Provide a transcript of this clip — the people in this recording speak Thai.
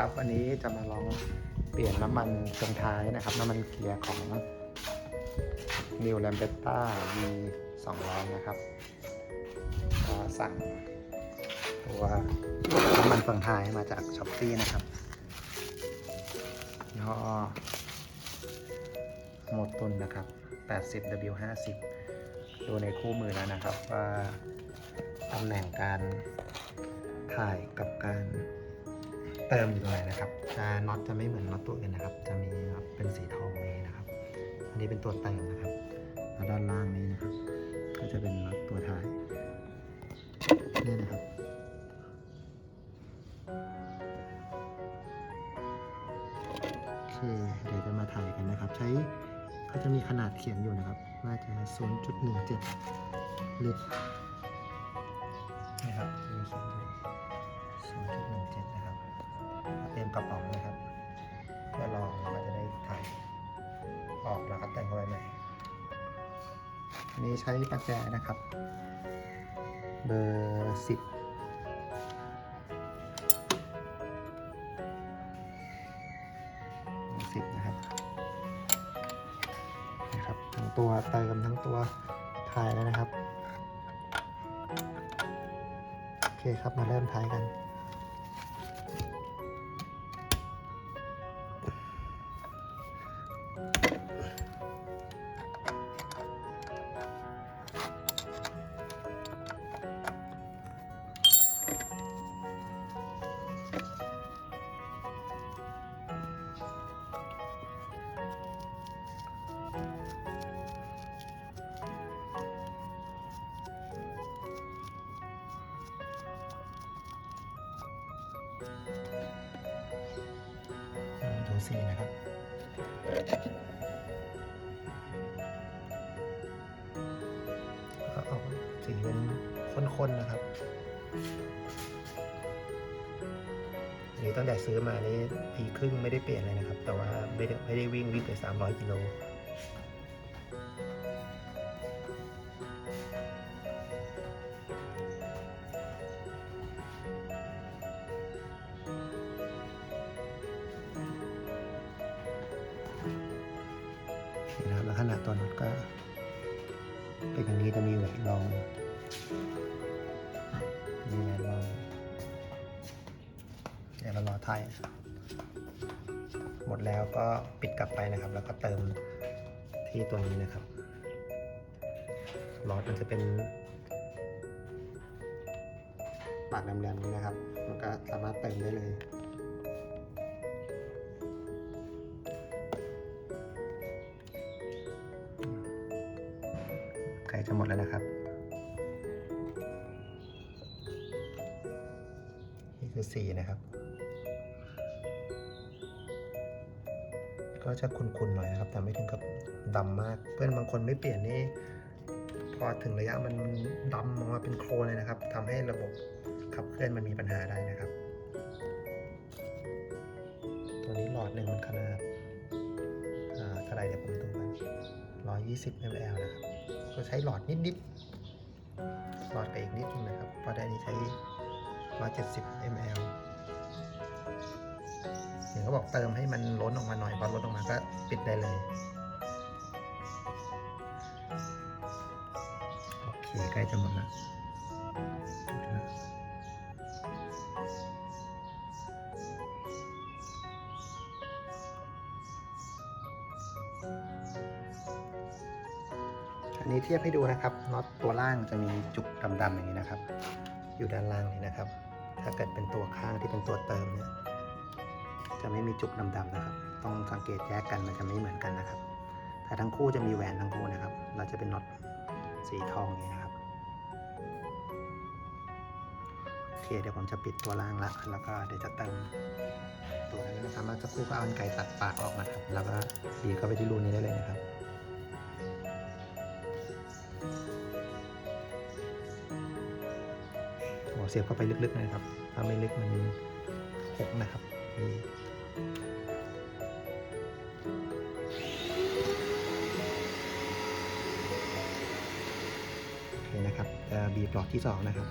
ครับ วันนี้จะมาลองเปลี่ยนน้ำมันเครื่งท้ายนะครับ น้ำมันเกียร์ของ New l a m b e t t a V 200นะครับ ก็สั่งตัวน้ำมันเครื่งท้ายมาจากช้อปปี้นะครับยี่ห้อโมตุนนะครับ 80 W 50ดูในคู่มือแล้วนะครับว่าตำแหน่งการถ่ายกับการ เติมอยู่ตรงไหนนะครับจะน็อตจะไม่เหมือนน็อตตัวอื่นนะครับ จะมีเป็นสีทองนี้นะครับ อันนี้เป็นตัวเติมนะครับแล้วด้านล่างนี้นะครับ ก็จะเป็นน็อตตัวท้ายนี่นะครับโอเคเดี๋ยวจะมาถ่ายกันนะครับ ใช้เขาจะมีขนาดเขียนอยู่นะครับน่าจะ 0.17 ลิตร กระป๋องนะครับเพื่อลองเราจะได้ถ่ายออกแล้วก็แต่งเข้าไปใหม่นนี้ใช้ประแจนะครับ เบอร์สิบสิบนะครับนะครับทั้งตัวเติมทั้งตัวถ่ายแล้วนะครับ โอเคครับมาเริ่มถ่ายกัน ดูสีนะครับ ก็ออกสีเป็นข้นๆนะครับอันนี้ตั้งแต่ซื้อมานี่ปีครึ่งไม่ได้เปลี่ยนเลยนะครับ แต่ว่าไม่ได้ไม่ได้วิ่งวิ่งไป 300กิโล ตัวน็อตก็ เป็นอย่างนี้จะมีแหวนรองมีแหวนรองเดี๋ยวเรารอไทยหมดแล้วก็ปิดกลับไปนะครับ แล้วก็เติมที่ตัวนี้นะครับล้อมันจะเป็น ปากแหลมๆนี้นะครับ มันก็สามารถเติมได้เลย จะหมดแล้วนะครับ นี่คือสีนะครับ ก็จะขุ่นๆหน่อยนะครับ แต่ไม่ถึงกับดำมาก เพื่อนบางคนไม่เปลี่ยนนี่พอถึงระยะมันดำออกมาเป็นโครเลยนะครับทำให้ระบบขับเคลื่อนมันมีปัญหาได้นะครับ ตัวนี้หลอดหนึ่งมันขนาดอ่าเท่าไรเดี๋ยวผมดูกัน 120 ml นะครับก็ใช้หลอดนิดๆหลอดไปอีกนิดนึงนะครับเพราะได้นี้ใช้ 170 ml เห็นเขาบอกเติมให้มันล้นออกมาหน่อยพอล้นออกมาก็ปิดได้เลยโอเคใกล้จะหมดแล้ว อันนี้เทียบให้ดูนะครับน็อตตัวล่างจะมีจุกดำๆอย่างนี้นะครับ อยู่ด้านล่างนี้นะครับ ถ้าเกิดเป็นตัวข้างที่เป็นตัวเติมเนี่ยจะไม่มีจุกดำๆนะครับ ต้องสังเกตแยกกันมันจะไม่เหมือนกันนะครับแต่ทั้งคู่จะมีแหวนทั้งคู่นะครับ เราจะเป็นน็อตสีทองนี้นะครับโอเคเดี๋ยวผมจะปิดตัวล่างละแล้วก็เดี๋ยวจะเติมตัวนี้นะครับแล้วสักครู่ก็เอาไกรตัดปากออกนะครับ แล้วก็ดีเข้าไปที่รูนี้ได้เลยนะครับ หัวเสียบเข้าไปลึกๆนะครับ ถ้าไม่ลึกมันหกนะครับนี่นะครับบีบหลอดที่สองนะครับ